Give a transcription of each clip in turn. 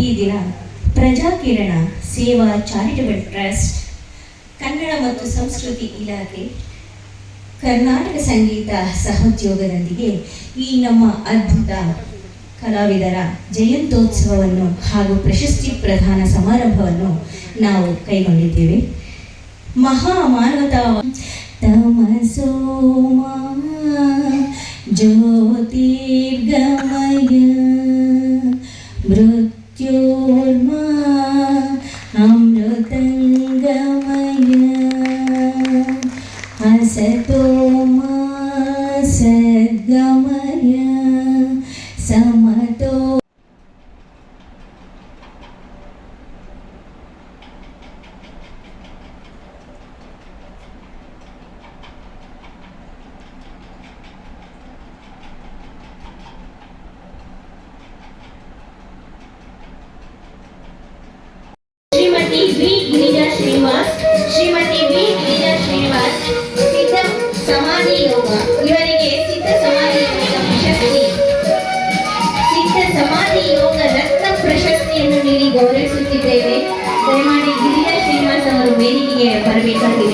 ಈ ದಿನ ಪ್ರಜಾಕಿರಣ, ಸೇವಾ ಚಾರಿಟಬಲ್ ಟ್ರಸ್ಟ್ ಕನ್ನಡ ಮತ್ತು ಸಂಸ್ಕೃತಿ ಇಲಾಖೆ, ಕರ್ನಾಟಕ ಸಂಗೀತ ಸಹೋದ್ಯೋಗದೊಂದಿಗೆ ಈ ನಮ್ಮ ಅದ್ಭುತ ಕಲಾವಿದರ ಜಯಂತ್ಯೋತ್ಸವವನ್ನು ಹಾಗೂ ಪ್ರಶಸ್ತಿ ಪ್ರಧಾನ ಸಮಾರಂಭವನ್ನು ನಾವು ಕೈಗೊಂಡಿದ್ದೇವೆ. ಮಹಾ ಮಾನವತಾ ತಮಸೋಮ ಜ್ಯೋತಿರ್ಗಮಯ अमृतङ्गमय असतो मा सद्गमय ಸಮಾಧಿ ಯೋಗ ಇವರಿಗೆ ಸಿದ್ಧ ಸಮಾಧಿ ಯೋಗ ಪ್ರಶಸ್ತಿ ಸಿದ್ಧ ಸಮಾಧಿ ಯೋಗ ರಕ್ತ ಪ್ರಶಸ್ತಿಯನ್ನು ನೀಡಿ ಗೌರವಿಸುತ್ತಿದ್ದೇವೆ. ದಯಮಾಡಿ ಗಿರಿಜಾ ಶ್ರೀನಿವಾಸ್ ಅವರು ವೇದಿಕೆಗೆ ಬರಬೇಕಾಗಿ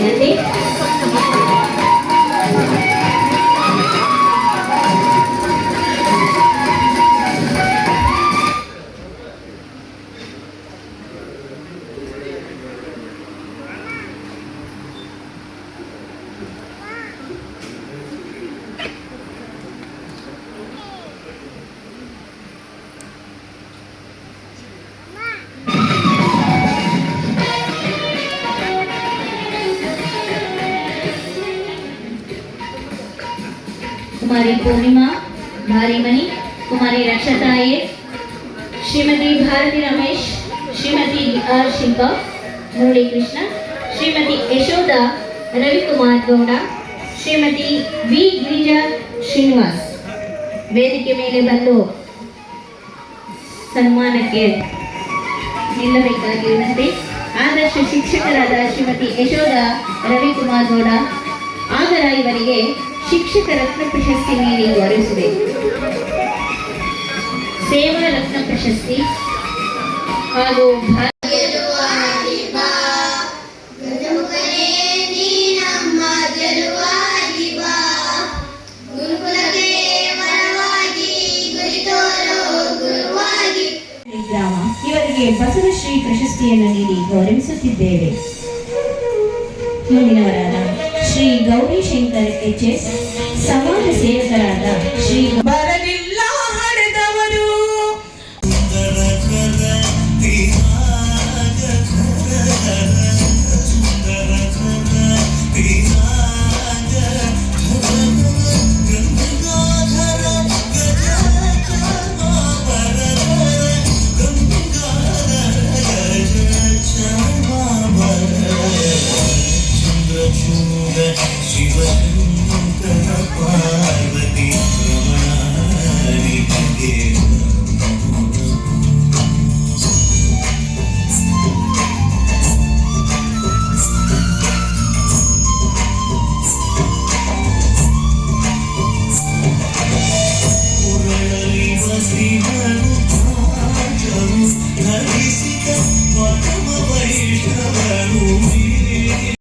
ವಿನಂತಿ ಕುಮಾರಿ ಪೂರ್ಣಿಮಾ ಭಾರಿಮಣಿ ಕುಮಾರಿ ರಕ್ಷತಾಯೇ ಶ್ರೀಮತಿ ಭಾರತಿ ರಮೇಶ್ ಶ್ರೀಮತಿ ಆರ್ ಶಿಲ್ಪಾ ಮುರಳಿ ಕೃಷ್ಣ ಶ್ರೀಮತಿ ಯಶೋಧ ರವಿಕುಮಾರ್ ಗೌಡ ಶ್ರೀಮತಿ ವಿ ಗಿರಿಜಾ ಶ್ರೀನಿವಾಸ್ ವೇದಿಕೆ ಮೇಲೆ ಬಂದು ಸನ್ಮಾನಕ್ಕೆ ನಿಲ್ಲಬೇಕಾಗಿ ವಿನಂತಿ ಆದರ್ಶ ಶಿಕ್ಷಕರಾದ ಶ್ರೀಮತಿ ಯಶೋಧ ರವಿಕುಮಾರ್ ಗೌಡ ಆಗರ ಇವರಿಗೆ ಶಿಕ್ಷಕ ರತ್ನ ಪ್ರಶಸ್ತಿ ನೀಡಿ ಗೌರವಿಸಬೇಕು ಸೇವಾ ರತ್ನ ಪ್ರಶಸ್ತಿ ಹಾಗೂ ಇವರಿಗೆ ಬಸವಶ್ರೀ ಪ್ರಶಸ್ತಿಯನ್ನು ನೀಡಿ ಗೌರವಿಸುತ್ತಿದ್ದೇವೆ. ಮುಂದಿನವರಾದ ಶ್ರೀ ಗೌರಿಶಂಕರ್ ಎಚ್ ಎಸ್ ಸಮಾಜ ಸೇವಕರಾದ ಶ್ರೀ ಬರಲಿಲ್ಲ ശിവ ശിവ പാർവതി.